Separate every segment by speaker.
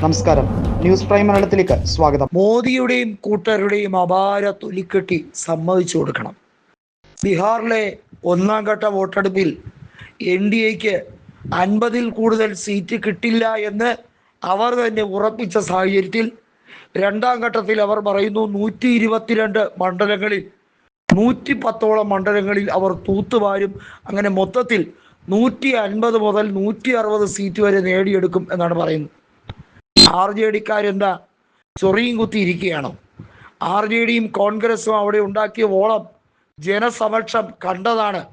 Speaker 1: നമസ്കാരം. News prime മലയാളത്തിലേക്ക് സ്വാഗതം.
Speaker 2: മോദിയുടെയും കൂട്ടരുടെയും അപാര തൊലിക്കെട്ടി സമ്മതിച്ചു കൊടുക്കണം. ബീഹാറിലെ ഒന്നാം ഘട്ട വോട്ടെടുപ്പിൽ എൻ ഡി എക്ക് അൻപതിൽ കൂടുതൽ സീറ്റ് കിട്ടില്ല എന്ന് അവർ തന്നെ ഉറപ്പിച്ച സാഹചര്യത്തിൽ രണ്ടാം ഘട്ടത്തിൽ അവർ പറയുന്നു നൂറ്റി ഇരുപത്തിരണ്ട് മണ്ഡലങ്ങളിൽ നൂറ്റി പത്തോളം മണ്ഡലങ്ങളിൽ അവർ തൂത്തുവാരും. അങ്ങനെ മൊത്തത്തിൽ നൂറ്റി അൻപത് മുതൽ നൂറ്റി അറുപത് സീറ്റ് വരെ നേടിയെടുക്കും എന്നാണ് പറയുന്നത്. ആർ ജെ ഡിക്കാരെന്താ ചൊറിയും കുത്തി ഇരിക്കുകയാണോ. ആർ ജെ ഡിയും കോൺഗ്രസും അവിടെ ഉണ്ടാക്കിയ ഓളം ജനസമക്ഷം കണ്ടതാണ്.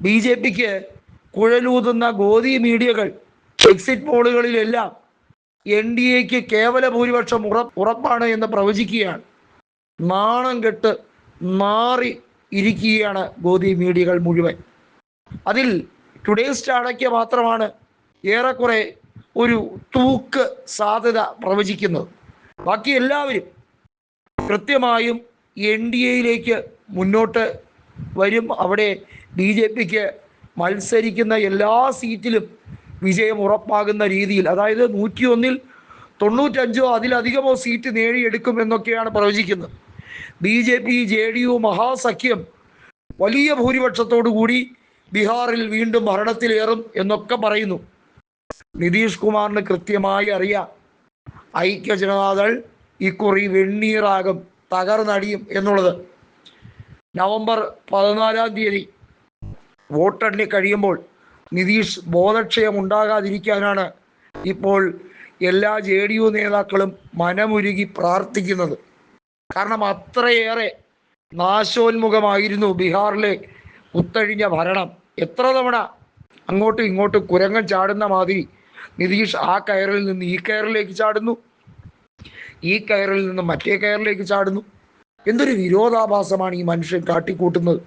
Speaker 2: ബി ജെ പിക്ക് കുഴലൂതുന്ന ഗോതി മീഡിയകൾ എക്സിറ്റ് പോളുകളിലെല്ലാം എൻ ഡി എക്ക് കേവല ഭൂരിപക്ഷം ഉറ ഉറപ്പാണ് എന്ന് പ്രവചിക്കുകയാണ്. നാണം കെട്ട് മാറി ഇരിക്കുകയാണ് ഗോതി മീഡിയകൾ മുഴുവൻ. അതിൽ ടുഡേ സ്റ്റാർഡയ്ക്ക് മാത്രമാണ് ഏറെക്കുറെ ഒരു തൂക്ക് സാധ്യത പ്രവചിക്കുന്നത് ബാക്കി എല്ലാവരും കൃത്യമായും എൻ ഡി എയിലേക്ക് മുന്നോട്ട് വരും. അവിടെ ബി ജെ പിക്ക് മത്സരിക്കുന്ന എല്ലാ സീറ്റിലും വിജയം ഉറപ്പാകുന്ന രീതിയിൽ അതായത് നൂറ്റിയൊന്നിൽ തൊണ്ണൂറ്റഞ്ചോ അതിലധികമോ സീറ്റ് നേടിയെടുക്കും എന്നൊക്കെയാണ് പ്രവചിക്കുന്നത്. B J P J D U മഹാസഖ്യം വലിയ ഭൂരിപക്ഷത്തോടു കൂടി ബീഹാറിൽ വീണ്ടും ഭരണത്തിലേറും എന്നൊക്കെ പറയുന്നു. നിതീഷ് കുമാറിന് കൃത്യമായി അറിയാം. ഐക്യ ജനതാദൾ ഇക്കുറി വെണ്ണീറാകും തകർന്നടിയും എന്നുള്ളത്. നവംബർ പതിനാലാം തീയതി വോട്ടെണ്ണി കഴിയുമ്പോൾ നിതീഷ് ബോധക്ഷയം ഉണ്ടാകാതിരിക്കാനാണ് ഇപ്പോൾ എല്ലാ ജെ ഡി യു നേതാക്കളും മനമുരുകി പ്രാർത്ഥിക്കുന്നത്. കാരണം അത്രയേറെ നാശോന്മുഖമായിരുന്നു ബീഹാറിലെ കുത്തഴിഞ്ഞ ഭരണം. എത്ര തവണ അങ്ങോട്ടും ഇങ്ങോട്ടും കുരങ്ങൻ ചാടുന്ന മാതിരി നിതീഷ് ആ കയറിൽ നിന്ന് ഈ കയറിലേക്ക് ചാടുന്നു. ഈ കയറിൽ നിന്ന് മറ്റേ കയറിലേക്ക് ചാടുന്നു. എന്തൊരു വിരോധാഭാസമാണ് ഈ മനുഷ്യൻ കാട്ടിക്കൂട്ടുന്നത്.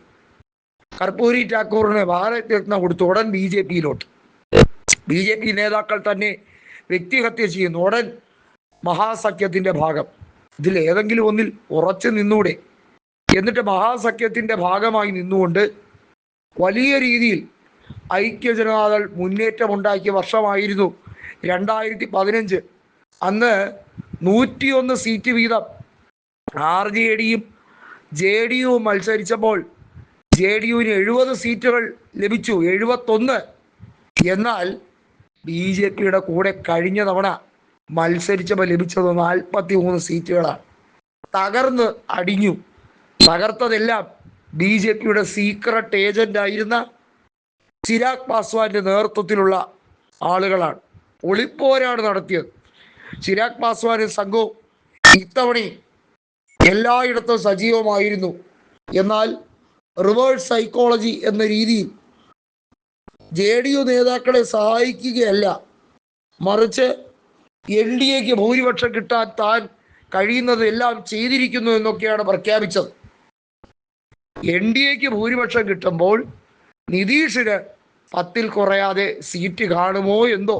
Speaker 2: കർപ്പൂരി ടാക്കൂറിനെ ഭാരത് രത്ന കൊടുത്തു ഉടൻ ബി ജെ പിയിലോട്ട്. ബി ജെ പി നേതാക്കൾ തന്നെ വ്യക്തിഹത്യ ചെയ്യുന്നു. ഉടൻ മഹാസഖ്യത്തിന്റെ ഭാഗം. ഇതിൽ ഏതെങ്കിലും ഒന്നിൽ ഉറച്ചു നിന്നൂടെ. എന്നിട്ട് മഹാസഖ്യത്തിന്റെ ഭാഗമായി നിന്നുകൊണ്ട് വലിയ രീതിയിൽ ഐക്യ ജനതാദൾ മുന്നേറ്റമുണ്ടാക്കിയ വർഷമായിരുന്നു രണ്ടായിരത്തി പതിനഞ്ച് അന്ന് നൂറ്റിയൊന്ന് സീറ്റ് വീതം ആർ ജെ ഡിയും ജെ ഡി യുവും മത്സരിച്ചപ്പോൾ ജെ ഡി യുവിന് എഴുപത് സീറ്റുകൾ ലഭിച്ചു എഴുപത്തൊന്ന്. എന്നാൽ ബി ജെ പിയുടെ കൂടെ കഴിഞ്ഞ തവണ മത്സരിച്ചപ്പോൾ ലഭിച്ചത് നാൽപ്പത്തി മൂന്ന് സീറ്റുകളാണ് തകർന്ന് അടിഞ്ഞു. തകർത്തതെല്ലാം ബി ജെ പിയുടെ സീക്രട്ട് ഏജന്റ് ആയിരുന്ന ചിരാഗ് പാസ്വാന്റെ നേതൃത്വത്തിലുള്ള ആളുകളാണ്. ഒളിപ്പോരാണ് നടത്തിയത്. ചിരാഗ് പാസ്വാനും സംഘവും ഇത്തവണയും എല്ലായിടത്തും സജീവമായിരുന്നു. എന്നാൽ റിവേഴ്സ് സൈക്കോളജി എന്ന രീതിയിൽ ജെ ഡി യു നേതാക്കളെ സഹായിക്കുകയല്ല. മറിച്ച് എൻ ഡി എക്ക് ഭൂരിപക്ഷം കിട്ടാൻ താൻ കഴിയുന്നത് എല്ലാം ചെയ്തിരിക്കുന്നു എന്നൊക്കെയാണ് പ്രഖ്യാപിച്ചത്. എൻ ഡി എക്ക് ഭൂരിപക്ഷം കിട്ടുമ്പോൾ നിതീഷിന് പത്തിൽ കുറയാതെ സീറ്റ് കാണുമോ എന്തോ?